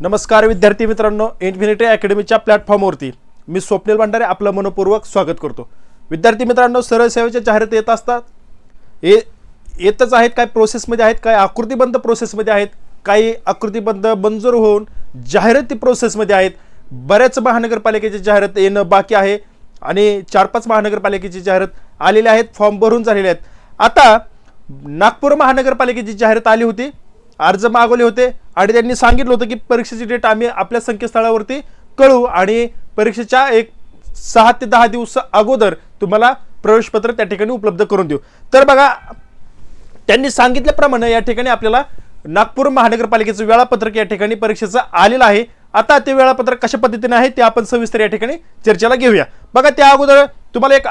नमस्कार विद्यार्थी मित्रांनो इन्फिनिटी अकॅडमीच्या प्लॅटफॉर्मवरती मी स्वप्नील भंडारे आपलं मनपूर्वक स्वागत करतो. विद्यार्थी मित्रांनो सरळ सेवेच्या जाहिरात येत असतात. ये येतच आहेत काय प्रोसेसमध्ये आहेत काय आकृतीबंध प्रोसेसमध्ये आहेत काही आकृतीबंध मंजूर होऊन जाहिराती प्रोसेसमध्ये आहेत. बऱ्याच महानगरपालिकेची जाहिरात येणं बाकी आहे आणि चार पाच महानगरपालिकेची जाहिरात आलेल्या आहेत फॉर्म भरून झालेले आहेत. आता नागपूर महानगरपालिकेची जाहिरात आली होती. अर्ज मागवले होते आणि त्यांनी सांगितलं होतं की परीक्षेची डेट आम्ही आपल्या संकेतस्थळावरती कळू आणि परीक्षेच्या एक सहा ते दहा दिवस अगोदर तुम्हाला प्रवेशपत्र त्या ठिकाणी उपलब्ध करून देऊ. तर बघा त्यांनी सांगितल्याप्रमाणे या ठिकाणी आपल्याला नागपूर महानगरपालिकेचं वेळापत्रक या ठिकाणी परीक्षेचं आलेलं आहे. आता ते वेळापत्रक कशा पद्धतीने आहे ते आपण सविस्तर या ठिकाणी चर्चेला घेऊया. बघा त्या अगोदर तुम्हाला एक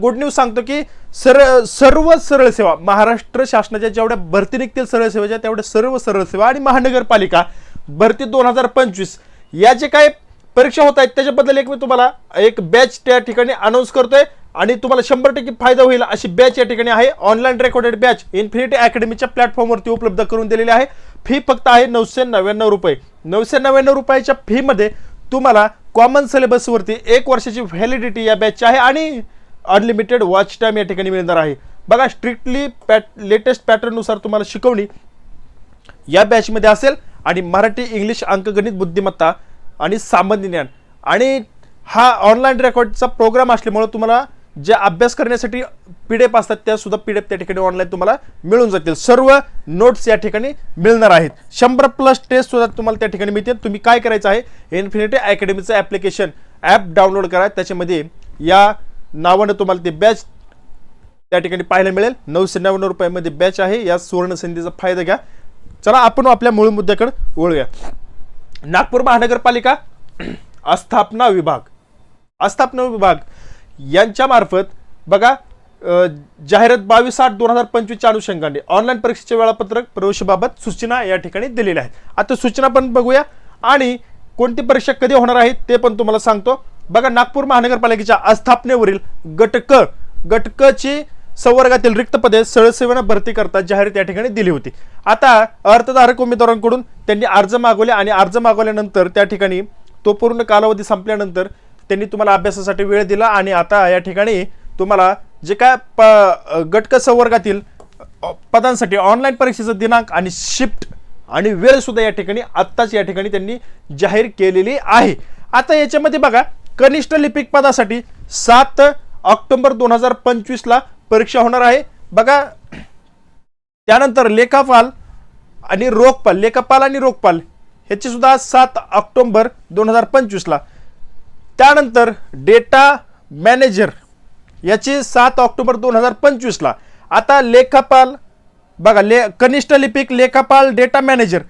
गुड न्यूज सांगतो की सर सर्व सरळ सेवा महाराष्ट्र शासनाच्या जेवढ्या भरती निघतील सरळ सेवेच्या तेवढ्या सर्व सरळ सेवा आणि महानगरपालिका भरती दोन हजार पंचवीस या जे काही परीक्षा होत आहेत त्याच्याबद्दल एक मी तुम्हाला एक बॅच त्या ठिकाणी अनाऊन्स करतोय आणि तुम्हाला शंभर टक्के फायदा होईल अशी बॅच या ठिकाणी आहे. ऑनलाईन रेकॉर्डेड बॅच इन्फिनिटी अकॅडमीच्या प्लॅटफॉर्मवरती उपलब्ध करून दिलेली आहे. फी फक्त आहे नऊशे नव्याण्णव रुपये. नऊशे नव्याण्णव रुपयाच्या फीमध्ये तुम्हाला कॉमन सिलेबसवरती एक वर्षाची व्हॅलिडिटी या बॅचची आहे आणि अनलिमिटेड वॉच टाईम या ठिकाणी मिळणार आहे. बघा स्ट्रिक्टली पॅट लेटेस्ट पॅटर्ननुसार तुम्हाला शिकवणी या बॅचमध्ये असेल आणि मराठी इंग्लिश अंकगणित बुद्धिमत्ता आणि सामान्य ज्ञान. आणि हा ऑनलाईन रेकॉर्डचा प्रोग्राम असल्यामुळं तुम्हाला जे अभ्यास करण्यासाठी पी डी एफ असतात त्या सुद्धा पी डी एफ त्या ठिकाणी ऑनलाईन तुम्हाला मिळून जातील. सर्व नोट्स या ठिकाणी मिळणार आहेत. शंभर प्लस टेस्ट सुद्धा तुम्हाला त्या ठिकाणी मिळतील. तुम्ही काय करायचं आहे? इन्फिनिटी अकॅडमीचं ॲप्लिकेशन ॲप डाउनलोड करा. त्याच्यामध्ये या नावानं तुम्हाला ते बॅच त्या ठिकाणी पाहायला मिळेल. नऊशे नव्याण्णव रुपयामध्ये बॅच आहे. या सुवर्ण संधीचा फायदा घ्या. चला आपण आपल्या मूळ मुद्द्याकडे वळूया. नागपूर महानगरपालिका आस्थापना विभाग. आस्थापना विभाग. यांच्यामार्फत बघा जाहिरात बावीस आठ दोन हजार पंचवीसच्या अनुषंगाने ऑनलाईन परीक्षेचे वेळापत्रक प्रवेशाबाबत सूचना या ठिकाणी दिलेल्या आहेत. आता सूचना पण बघूया आणि कोणती परीक्षा कधी होणार आहे ते पण तुम्हाला सांगतो. बघा नागपूर महानगरपालिकेच्या आस्थापनेवरील गटक गटकची संवर्गातील रिक्त पदे सळसेवेनं भरती करता जाहिरात या ठिकाणी दिली होती. आता अर्थधारक उमेदवारांकडून त्यांनी अर्ज मागवले आणि अर्ज मागवल्यानंतर त्या ठिकाणी तो पूर्ण कालावधी संपल्यानंतर त्यांनी तुम्हाला अभ्यासासाठी वेळ दिला आणि आता या ठिकाणी तुम्हाला जे काय प गटक संवर्गातील पदांसाठी ऑनलाईन परीक्षेचा दिनांक आणि शिफ्ट आणि वेळसुद्धा या ठिकाणी आत्ताच या ठिकाणी त्यांनी जाहीर केलेली आहे. आता याच्यामध्ये बघा कनिष्ठ लिपिक पदासाठी सात ऑक्टोबर दोन हजार पंचवीसला परीक्षा होणार आहे. बघा त्यानंतर लेखापाल आणि रोखपाल लेखापाल आणि रोखपाल ह्याची सुद्धा सात ऑक्टोबर दोन हजार पंचवीसला त्यानंतर डेटा मॅनेजर याची सात ऑक्टोबर दोन हजार पंचवीसला. आता लेखापाल बघा ले कनिष्ठ लिपिक लेखापाल डेटा मॅनेजर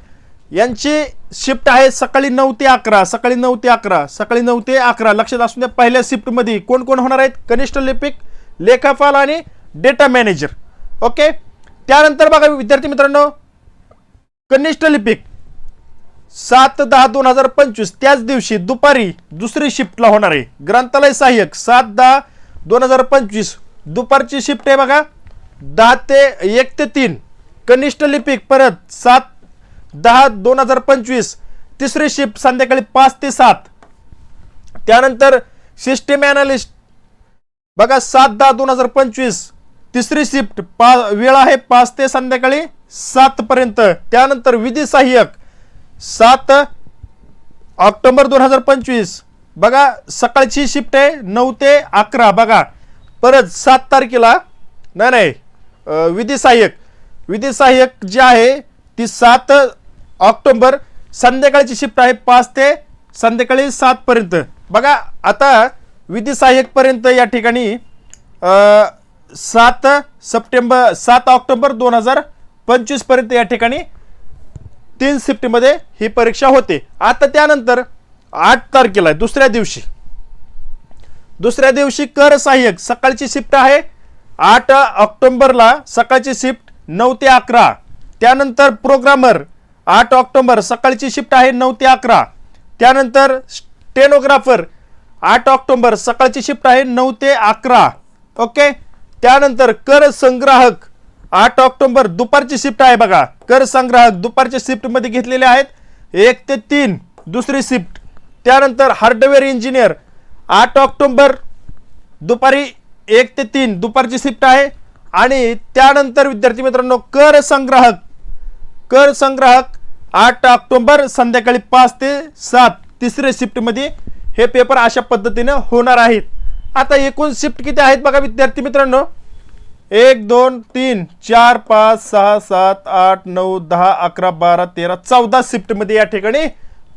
यांची शिफ्ट आहे सकाळी नऊ ते अकरा सकाळी नऊ ते अकरा सकाळी नऊ ते अकरा. लक्षात असून द्या पहिल्या शिफ्टमध्ये कोण कोण होणार आहेत? कनिष्ठ लिपिक लेखापाल आणि डेटा मॅनेजर. ओके? त्यानंतर बघा विद्यार्थी मित्रांनो कनिष्ठ लिपिक सात दहा दोन हजार पंचवीस त्याच दिवशी दुपारी दुसरी शिफ्टला होणार आहे. ग्रंथालय सहाय्यक सात दहा दोन हजार पंचवीस दुपारची शिफ्ट आहे बघा. दहा ते एक ते तीन. कनिष्ठ लिपिक परत सात दहा दोन हजार पंचवीस. तिसरी शिफ्ट संध्याकाळी पाच ते सात. त्यानंतर सिस्टीम अनालिस्ट बघा सात दहा दोन हजार पंचवीस. तिसरी शिफ्ट पा वेळ आहे पाच ते संध्याकाळी सातपर्यंत त्यानंतर विधी सहाय्यक सात ऑक्टोबर दोन हजार पंचवीस. बघा सकाळची शिफ्ट आहे नऊ ते अकरा. बघा परत सात तारखेला नाही नाही विधी सहाय्यक. विधी सहाय्यक जी आहे ती सात ऑक्टोबर संध्याकाळची शिफ्ट आहे पाच ते संध्याकाळी सातपर्यंत बघा आता विधी सहाय्यकपर्यंत या ठिकाणी सात सप्टेंबर सात ऑक्टोबर दोन हजार पंचवीसपर्यंत या ठिकाणी तीन शिफ्टमध्ये ही परीक्षा होते. आता त्यानंतर आठ तारखेला दुसऱ्या दिवशी. दुसऱ्या दिवशी कर सहाय्यक सकाळची शिफ्ट आहे. आठ ऑक्टोंबरला सकाळची शिफ्ट नऊ ते अकरा. त्यानंतर प्रोग्रामर आठ ऑक्टोंबर सकाळची शिफ्ट आहे नऊ ते अकरा. त्यानंतर स्टेनोग्राफर आठ ऑक्टोंबर सकाळची शिफ्ट आहे नऊ ते अकरा. ओके? त्यानंतर कर संग्राहक आठ ऑक्टोंबर दुपारची शिफ्ट आहे बघा. कर संग्राहक दुपारच्या शिफ्टमध्ये घेतलेले आहेत. एक ते तीन दुसरी शिफ्ट. त्यानंतर हार्डवेअर इंजिनियर आठ ऑक्टोंबर दुपारी एक ते तीन दुपारची शिफ्ट आहे. आणि त्यानंतर विद्यार्थी मित्रांनो कर संग्राहक. कर संग्राहक आठ ऑक्टोंबर संध्याकाळी पाच ते सात तिसऱ्या शिफ्टमध्ये हे पेपर अशा पद्धतीनं होणार आहेत. आता एकूण शिफ्ट किती आहेत बघा विद्यार्थी मित्रांनो? एक दोन तीन चार पाच सहा सात आठ नऊ दहा अकरा बारा तेरा चौदा शिफ्टमध्ये या ठिकाणी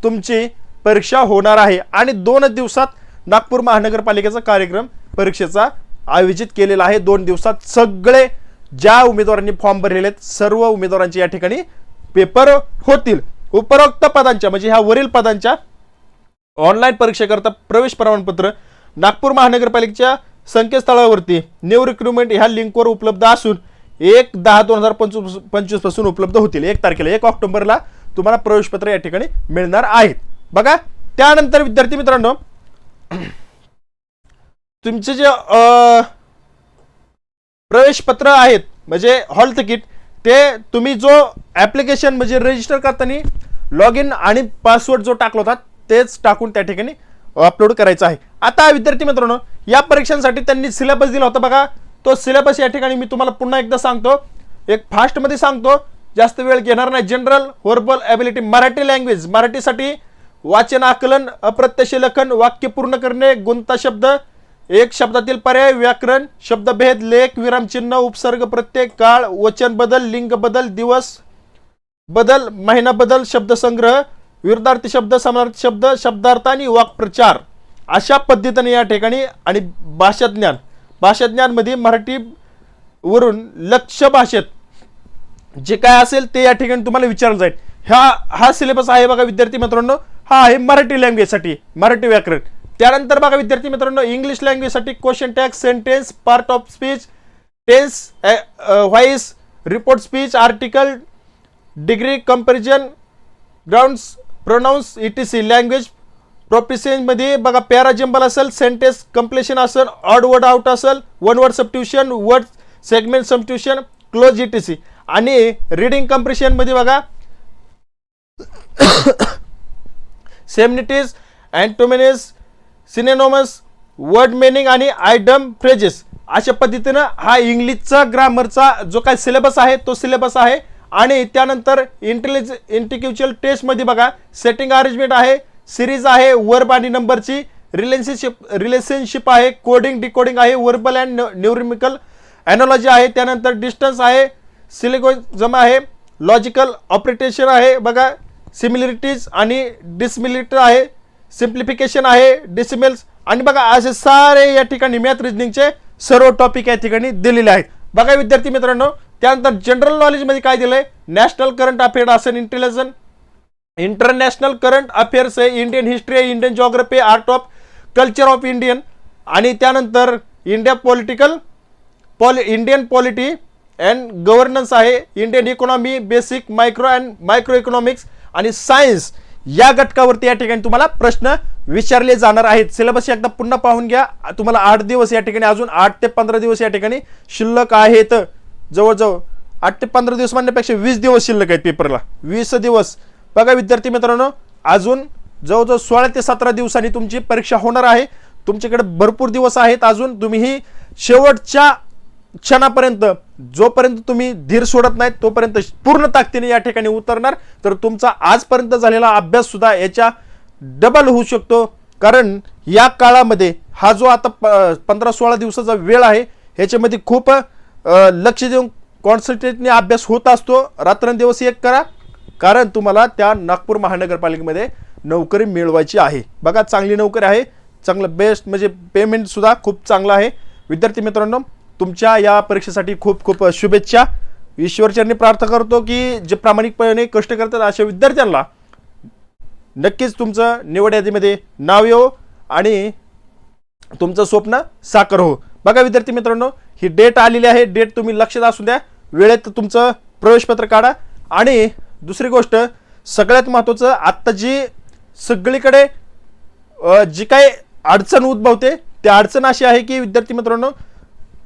तुमची परीक्षा होणार आहे. आणि दोन दिवसात नागपूर महानगरपालिकेचा कार्यक्रम परीक्षेचा आयोजित केलेला आहे. दोन दिवसात सगळे ज्या उमेदवारांनी फॉर्म भरलेले आहेत सर्व उमेदवारांचे या ठिकाणी पेपर होतील. उपरोक्त पदांच्या म्हणजे ह्या वरील पदांच्या ऑनलाईन परीक्षेकरता प्रवेश प्रमाणपत्र नागपूर महानगरपालिकेच्या संकेतस्थळावरती न्यू रिक्रुटमेंट ह्या लिंकवर उपलब्ध असून एक दहा दोन हजार पंचवीस पंचवीसपासून उपलब्ध होतील. एक तारखेला एक ऑक्टोबरला तुम्हाला प्रवेशपत्र या ठिकाणी मिळणार आहेत. बघा त्यानंतर विद्यार्थी मित्रांनो तुमचे जे प्रवेशपत्र आहेत म्हणजे हॉल तिकीट ते तुम्ही जो ॲप्लिकेशन म्हणजे रजिस्टर करताना लॉग इन आणि पासवर्ड जो टाकला होता तेच टाकून त्या ठिकाणी अपलोड करायचं आहे. आता विद्यार्थी मित्रांनो या परीक्षांसाठी त्यांनी सिलेबस दिला होता बघा. तो सिलेबस या ठिकाणी मी तुम्हाला पुन्हा एकदा सांगतो. एक फास्टमध्ये सांगतो. जास्त वेळ घेणार नाही. General verbal ability Marathi language मराठीसाठी वाचन आकलन अप्रत्यक्ष लेखन वाक्य पूर्ण करणे गुंता शब्द एक शब्दातील पर्याय व्याकरण शब्दभेद लेख विरामचिन्ह उपसर्ग प्रत्यय काळ वचन बदल लिंग बदल दिवस बदल महिना बदल शब्दसंग्रह विरुद्धार्थी शब्द समानार्थी शब्द शब्दार्थ आणि वाक्प्रचार. अशा पद्धतीने या ठिकाणी आणि भाषाज्ञान भाषाज्ञानमध्ये मराठी वरून लक्ष भाषेत जे काय असेल ते या ठिकाणी तुम्हाला विचारलं जाईल. ह्या हा सिलेबस आहे बघा विद्यार्थी मित्रांनो. हा आहे मराठी लँग्वेजसाठी मराठी व्याकरण. त्यानंतर बघा विद्यार्थी मित्रांनो English लँग्वेजसाठी question tag sentence part of speech tense voice report speech article degree comparison gerunds pronouns etc language प्रोफिशियनमध्ये बघा पॅरा जंबल असेल सेंटेन्स कम्प्लेशन असेल ऑड वर्ड आउट असेल one word substitution word segment substitution cloze etc. आणि reading कम्प्रेशनमध्ये बघा synonyms अँटोमिनीज सिनेनोमस word meaning आणि आयडम phrases. अशा पद्धतीनं हा इंग्लिशचा ग्रामरचा जो काय सिलेबस आहे तो सिलेबस आहे. आणि त्यानंतर इंटेलिज इंटिक्युच्युअल टेस्टमध्ये बघा सेटिंग अरेंजमेंट आहे. सिरीज आहे वर्ब आणि नंबरची. रिलेशनशिप रिलेशनशिप आहे कोडिंग डिकोडिंग आहे वर्बल अँड न्यूरिमिकल ॲनॉलॉजी आहे त्यानंतर डिस्टन्स आहे सिलिगोजम आहे लॉजिकल ऑपरेटेशन आहे बघा सिमिलिरिटीज आणि डिसमिलिटर आहे सिम्प्लिफिकेशन आहे डिसिमेल्स आणि बघा असे सारे या ठिकाणी मॅथ रिजनिंगचे सर्व टॉपिक या ठिकाणी दिलेले आहेत. बघा विद्यार्थी मित्रांनो त्यानंतर जनरल नॉलेजमध्ये काय दिलं आहे नॅशनल करंट अफेअर असेल इंटेलिजन इंटरनॅशनल करंट अफेअर्स आहे इंडियन हिस्ट्री आहे Indian geography art of culture of Indian आणि त्यानंतर इंडिया पॉलिटिकल पॉल इंडियन पॉलिटी अँड गव्हर्नन्स आहे Indian economy basic micro and micro economics आणि सायन्स या घटकावरती या ठिकाणी तुम्हाला प्रश्न विचारले जाणार आहेत. सिलेबस एकदा पुन्हा पाहून घ्या. तुम्हाला आठ दिवस या ठिकाणी अजून आठ ते पंधरा दिवस या ठिकाणी शिल्लक आहेत. जवळजवळ आठ ते पंधरा दिवस म्हणण्यापेक्षा वीस दिवस शिल्लक आहेत पेपरला वीस दिवस बघा विद्यार्थी मित्रांनो अजून जवळजवळ सोळा ते सतरा दिवसांनी तुमची परीक्षा होणार आहे. तुमच्याकडे भरपूर दिवस आहेत अजून. तुम्हीही शेवटच्या क्षणापर्यंत जोपर्यंत तुम्ही धीर सोडत नाहीत तोपर्यंत पूर्ण ताकदीने या ठिकाणी उतरणार. तर तुमचा आजपर्यंत झालेला अभ्यास सुद्धा याच्या डबल होऊ शकतो. कारण या काळामध्ये हा जो आता प पंधरा सोळा दिवसाचा वेळ आहे ह्याच्यामध्ये खूप लक्ष देऊन कॉन्सन्ट्रेटने अभ्यास होत असतो. रात्रंदिवस एक करा. कारण तुम्हाला त्या नागपूर महानगरपालिकेमध्ये नोकरी मिळवायची आहे. बघा चांगली नोकरी आहे. चांगलं बेस्ट म्हणजे पेमेंटसुद्धा खूप चांगलं आहे. विद्यार्थी मित्रांनो तुमच्या या परीक्षेसाठी खूप खूप शुभेच्छा. ईश्वरचरणी प्रार्थना करतो की जे प्रामाणिकपणे कष्ट करतात अशा विद्यार्थ्यांना नक्कीच तुमचं निवड यादीमध्ये नाव येऊ आणि तुमचं स्वप्न साकार हो बघा विद्यार्थी मित्रांनो ही डेट आलेली आहे. डेट तुम्ही लक्षात असू द्या. वेळेत तुमचं प्रवेशपत्र काढा आणि दुसरी गोष्ट सगळ्यात महत्त्वाचं आत्ता जी सगळीकडे जी काही अडचण उद्भवते त्या अडचण अशी आहे की विद्यार्थी मित्रांनो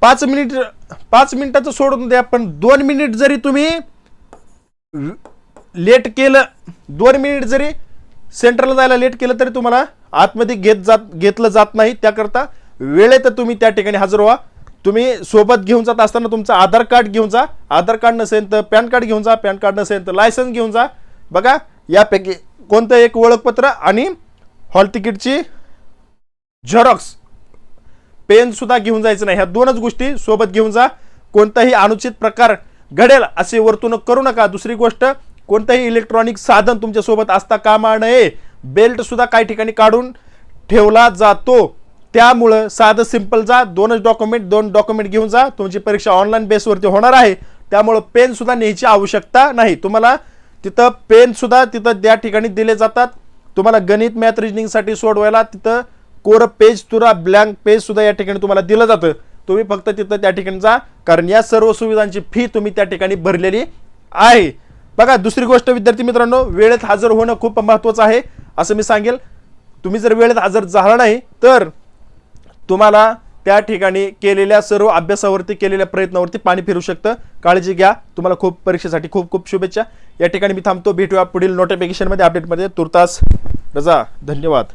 पाच मिनिट पाच मिनिटाचं सोडून द्या पण दोन मिनिट जरी तुम्ही लेट केलं दोन मिनिट जरी सेंटरला जायला लेट केलं तरी तुम्हाला आतमध्ये घेत जात घेतलं जात नाही. त्याकरता वेळेत तुम्ही त्या ठिकाणी हजर व्हा. तुम्ही सोबत घेऊन जात असताना तुमचं आधार कार्ड घेऊन जा. आधार कार्ड नसेल तर पॅन कार्ड घेऊन जा पॅन कार्ड नसेल तर लायसन्स घेऊन जा. बघा यापैकी कोणतं एक ओळखपत्र आणि हॉल तिकीटची झेरॉक्स. पेनसुद्धा घेऊन जायचं नाही. ह्या दोनच गोष्टी सोबत घेऊन जा. कोणताही अनुचित प्रकार घडेल असे वर्तणूक करू नका. दुसरी गोष्ट कोणतंही इलेक्ट्रॉनिक साधन तुमच्यासोबत असता कामा नये. बेल्टसुद्धा काही ठिकाणी काढून ठेवला जातो. त्यामुळं साधं सिंपल जा दोनच डॉक्युमेंट दोन डॉक्युमेंट घेऊन जा. तुमची परीक्षा ऑनलाईन बेसवरती होणार आहे. त्यामुळं पेनसुद्धा न्यायची आवश्यकता नाही. तुम्हाला तिथं पेनसुद्धा तिथं त्या ठिकाणी दिले जातात. तुम्हाला गणित मॅथ रिजनिंगसाठी सोडवायला तिथं कोर पेज तुरा ब्लँक पेजसुद्धा या ठिकाणी तुम्हाला दिलं जातं. तुम्ही फक्त तिथं त्या ठिकाणी जा कारण या सर्व सुविधांची फी तुम्ही त्या ठिकाणी भरलेली आहे. बघा दुसरी गोष्ट विद्यार्थी मित्रांनो वेळेत हजर होणं खूप महत्त्वाचं आहे. असं मी सांगेल. तुम्ही जर वेळेत हजर झाला नाही तर तुम्हाला त्या ठिकाणी केलेल्या सर्व अभ्यासावरती केलेल्या प्रयत्नावरती पाणी फिरू शकतं. काळजी घ्या. तुम्हाला खूप परीक्षेसाठी खूप खूप शुभेच्छा. या ठिकाणी मी थांबतो. भेटूया पुढील नोटिफिकेशनमध्ये अपडेटमध्ये तुर्तास रजा. धन्यवाद.